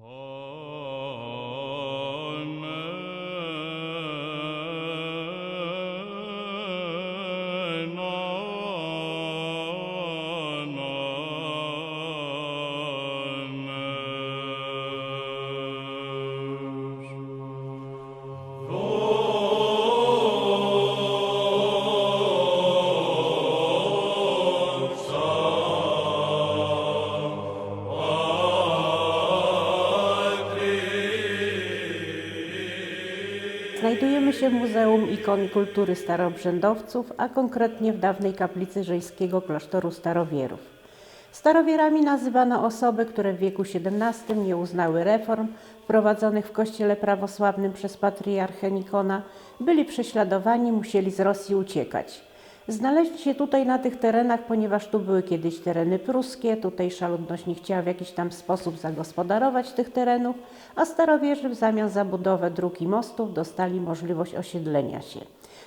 Oh. Znajdujemy się w Muzeum Ikon Kultury Starobrzędowców, a konkretnie w dawnej kaplicy żeńskiego klasztoru Starowierów. Starowierami nazywano osoby, które w wieku XVII nie uznały reform wprowadzonych w kościele prawosławnym przez patriarchę Nikona, byli prześladowani, musieli z Rosji uciekać. Znaleźli się tutaj na tych terenach, ponieważ tu były kiedyś tereny pruskie, tutejsza ludność nie chciała w jakiś tam sposób zagospodarować tych terenów, a starowierzy w zamian za budowę dróg i mostów dostali możliwość osiedlenia się.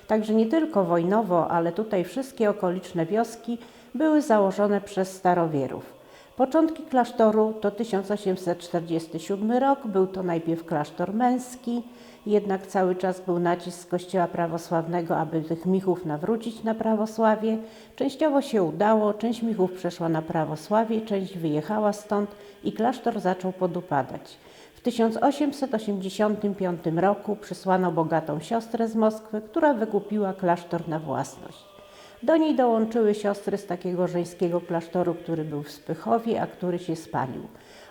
Także nie tylko wojnowo, ale tutaj wszystkie okoliczne wioski były założone przez starowierów. Początki klasztoru to 1847 rok, był to najpierw klasztor męski, jednak cały czas był nacisk kościoła prawosławnego, aby tych mnichów nawrócić na prawosławie. Częściowo się udało, część mnichów przeszła na prawosławie, część wyjechała stąd i klasztor zaczął podupadać. W 1885 roku przysłano bogatą siostrę z Moskwy, która wykupiła klasztor na własność. Do niej dołączyły siostry z takiego żeńskiego klasztoru, który był w Spychowie, a który się spalił.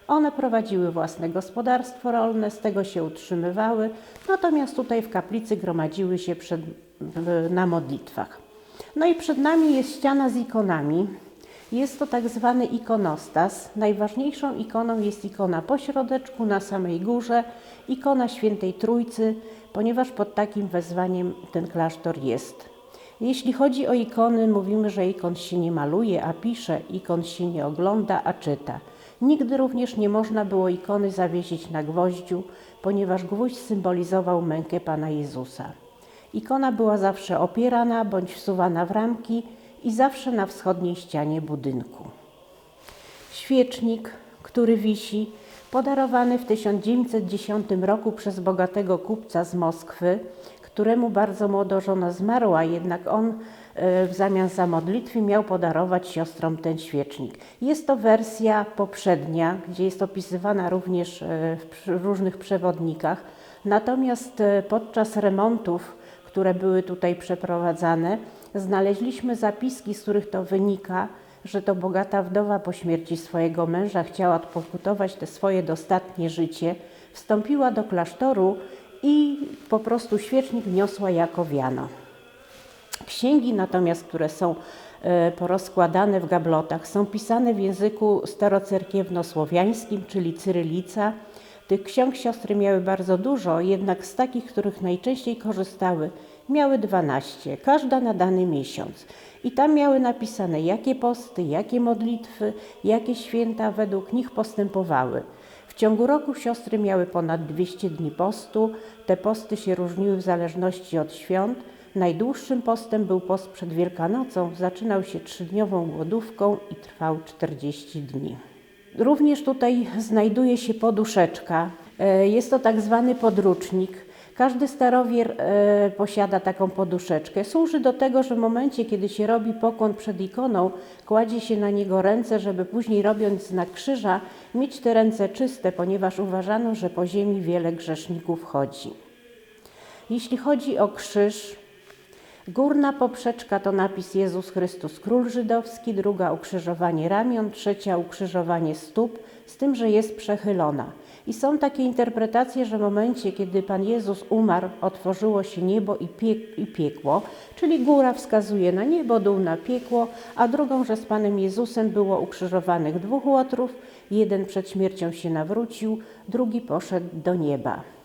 One prowadziły własne gospodarstwo rolne, z tego się utrzymywały, natomiast tutaj w kaplicy gromadziły się przed, na modlitwach. No i przed nami jest ściana z ikonami. Jest to tak zwany ikonostas. Najważniejszą ikoną jest ikona po środeczku, na samej górze, ikona Świętej Trójcy, ponieważ pod takim wezwaniem ten klasztor jest. Jeśli chodzi o ikony, mówimy, że ikon się nie maluje, a pisze, ikon się nie ogląda, a czyta. Nigdy również nie można było ikony zawiesić na gwoździu, ponieważ gwóźdź symbolizował mękę Pana Jezusa. Ikona była zawsze opierana bądź wsuwana w ramki i zawsze na wschodniej ścianie budynku. Świecznik, który wisi, podarowany w 1910 roku przez bogatego kupca z Moskwy, któremu bardzo młodo żona zmarła, jednak on e, w zamian za modlitwy miał podarować siostrom ten świecznik. Jest to wersja poprzednia, gdzie jest opisywana również e, w różnych przewodnikach. Natomiast e, podczas remontów, które były tutaj przeprowadzane, znaleźliśmy zapiski, z których to wynika, że to bogata wdowa po śmierci swojego męża chciała odpokutować te swoje dostatnie życie, wstąpiła do klasztoru i po prostu świecznik niosła jako wiano. Księgi natomiast, które są e, porozkładane w gablotach, są pisane w języku starocerkiewnosłowiańskim, czyli cyrylica. Tych ksiąg siostry miały bardzo dużo, jednak z takich, których najczęściej korzystały, miały 12, każda na dany miesiąc. I tam miały napisane, jakie posty, jakie modlitwy, jakie święta według nich postępowały. Ciągu roku siostry miały ponad 200 dni postu. Te posty się różniły w zależności od świąt. Najdłuższym postem był post przed Wielkanocą. Zaczynał się trzydniową głodówką i trwał 40 dni. Również tutaj znajduje się poduszeczka. E, Jest to tak zwany podrucznik. Każdy starowier e, posiada taką poduszeczkę. Służy do tego, że w momencie, kiedy się robi pokłon przed ikoną, kładzie się na niego ręce, żeby później robiąc znak krzyża, mieć te ręce czyste, ponieważ uważano, że po ziemi wiele grzeszników chodzi. Jeśli chodzi o krzyż, Górna poprzeczka to napis Jezus Chrystus Król Żydowski, druga ukrzyżowanie ramion, trzecia ukrzyżowanie stóp, z tym, że jest przechylona. I są takie interpretacje, że w momencie, kiedy Pan Jezus umarł, otworzyło się niebo i, pie- i piekło, czyli góra wskazuje na niebo, dół na piekło, a drugą, że z Panem Jezusem było ukrzyżowanych dwóch łotrów, jeden przed śmiercią się nawrócił, drugi poszedł do nieba.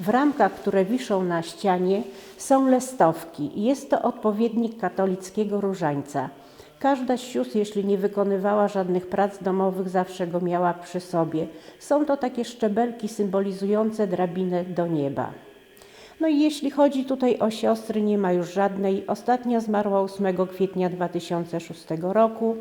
W ramkach, które wiszą na ścianie, są lestowki. Jest to odpowiednik katolickiego różańca. Każda z sióstr, jeśli nie wykonywała żadnych prac domowych, zawsze go miała przy sobie. Są to takie szczebelki symbolizujące drabinę do nieba. No i jeśli chodzi tutaj o siostry, nie ma już żadnej. Ostatnia zmarła 8 kwietnia 2006 roku.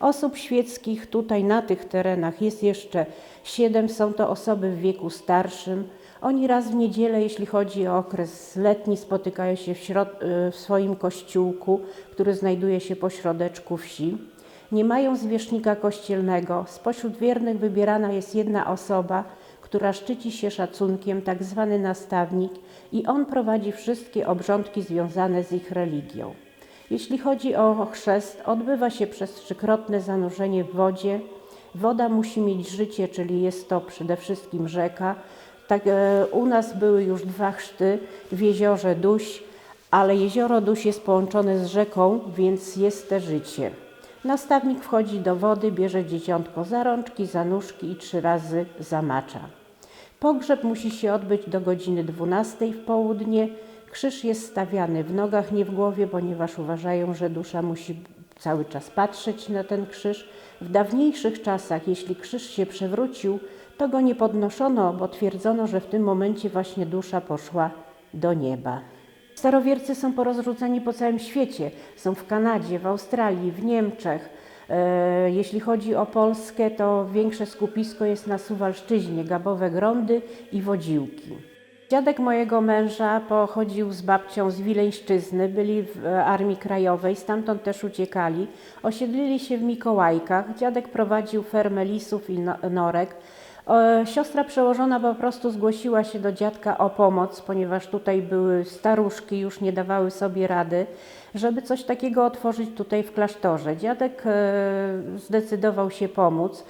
Osób świeckich tutaj na tych terenach jest jeszcze siedem. Są to osoby w wieku starszym. Oni raz w niedzielę, jeśli chodzi o okres letni, spotykają się w, y, w swoim kościółku, który znajduje się po środeczku wsi. Nie mają zwierzchnika kościelnego. Spośród wiernych wybierana jest jedna osoba, która szczyci się szacunkiem, tak zwany nastawnik, i on prowadzi wszystkie obrządki związane z ich religią. Jeśli chodzi o chrzest, odbywa się przez trzykrotne zanurzenie w wodzie. Woda musi mieć życie, czyli jest to przede wszystkim rzeka. Tak, e, u nas były już dwa chrzty w jeziorze Duś, ale jezioro Duś jest połączone z rzeką, więc jest te życie. Nastawnik wchodzi do wody, bierze dzieciątko za rączki, za nóżki i trzy razy zamacza. Pogrzeb musi się odbyć do godziny 12 w południe. Krzyż jest stawiany w nogach, nie w głowie, ponieważ uważają, że dusza musi cały czas patrzeć na ten krzyż. W dawniejszych czasach, jeśli krzyż się przewrócił, to go nie podnoszono, bo twierdzono, że w tym momencie właśnie dusza poszła do nieba. Starowiercy są porozrzuceni po całym świecie. Są w Kanadzie, w Australii, w Niemczech. E, Jeśli chodzi o Polskę, to większe skupisko jest na Suwalszczyźnie, Gabowe Grądy i Wodziłki. Dziadek mojego męża pochodził z babcią z Wileńszczyzny, byli w e, Armii Krajowej, stamtąd też uciekali. Osiedlili się w Mikołajkach. Dziadek prowadził fermę lisów i no- norek. E, Siostra przełożona po prostu zgłosiła się do dziadka o pomoc, ponieważ tutaj były staruszki, już nie dawały sobie rady, żeby coś takiego otworzyć tutaj w klasztorze. Dziadek e, zdecydował się pomóc.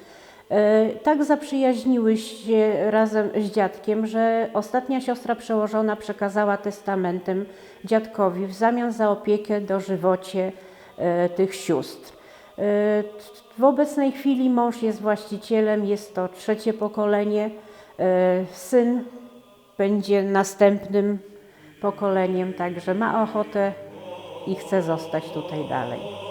E, Tak zaprzyjaźniły się razem z dziadkiem, że ostatnia siostra przełożona przekazała testamentem dziadkowi w zamian za opiekę dożywocie tych sióstr. W obecnej chwili mąż jest właścicielem, jest to trzecie pokolenie. E, Syn będzie następnym pokoleniem, także ma ochotę i chce zostać tutaj dalej.